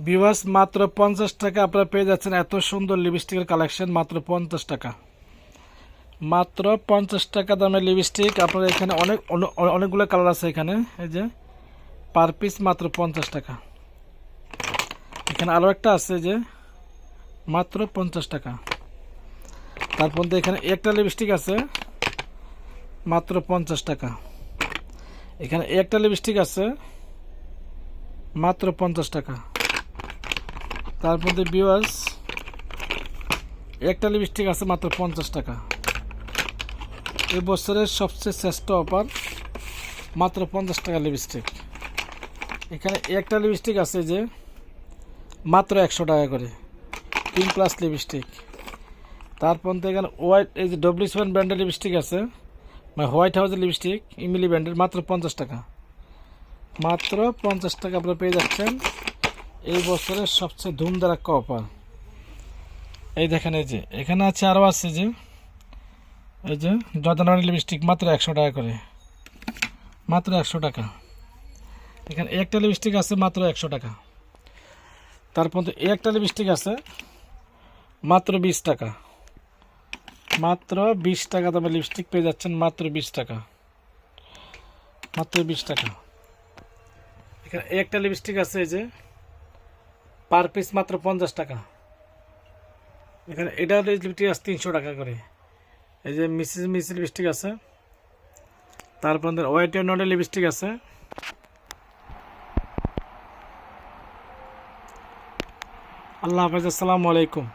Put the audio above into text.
বিভাস মাত্র পঞ্চাশ টাকা আপনারা পেয়ে যাচ্ছেন এত সুন্দর লিপস্টিকের কালেকশন মাত্র পঞ্চাশ টাকা। মাত্র পঞ্চাশ টাকা দামের লিপস্টিক আপনার এখানে অনেক, অনে- অনেকগুলো কালার আছে এখানে, এই যে পার পিস মাত্র পঞ্চাশ টাকা। এখানে আরও একটা আছে যে, মাত্র পঞ্চাশ টাকা। তারপর এখানে একটা লিপস্টিক আছে, মাত্র পঞ্চাশ টাকা। এখানে একটা লিপস্টিক আছে, মাত্র পঞ্চাশ টাকা। তার মধ্যে বিওয়ার্স একটা লিপস্টিক আছে মাত্র পঞ্চাশ টাকা। এই বছরের সবচেয়ে শ্রেষ্ঠ অফার মাত্র পঞ্চাশ টাকা লিপস্টিক এখানে একটা লিপস্টিক আছে যে, মাত্র একশো টাকা করে তিন প্লাস লিপস্টিক তারপর থেকে এখানে হোয়াইট এই যে ডব্লিউ সেভেন ব্র্যান্ডের লিপস্টিক আছে মানে হোয়াইট হাউসের লিপস্টিক ইমিলি ব্র্যান্ডের মাত্র পঞ্চাশ টাকা। মাত্র পঞ্চাশ টাকা আপনারা পেয়ে যাচ্ছেন এই বছরের সবচেয়ে ধুমধারাক্কা অফার। এই দেখেন, এই যে, এখানে আছে আরও আছে যে, এই যে জর্দানারি লিপস্টিক মাত্র একশো টাকা করে। মাত্র একশো টাকা। এখানে একটা লিপস্টিক আছে, মাত্র একশো টাকা। তারপর তো একটা লিপস্টিক আছে, মাত্র বিশ টাকা। মাত্র বিশ টাকা দামের লিপস্টিক পেয়ে যাচ্ছেন, মাত্র বিশ টাকা। মাত্র বিশ টাকা। এখানে একটা লিপস্টিক আছে, এই যে পার পিস মাত্র পঞ্চাশ টাকা। এখানে এটা লিপস্টিক আছে তিনশো টাকা করে। এই যে মিসিস মিস লিপস্টিক আছে। তারপর হোয়াইট অ্যান্ড লিপস্টিক আছে। আল্লাহ হাফেজ, আসসালামু আলাইকুম।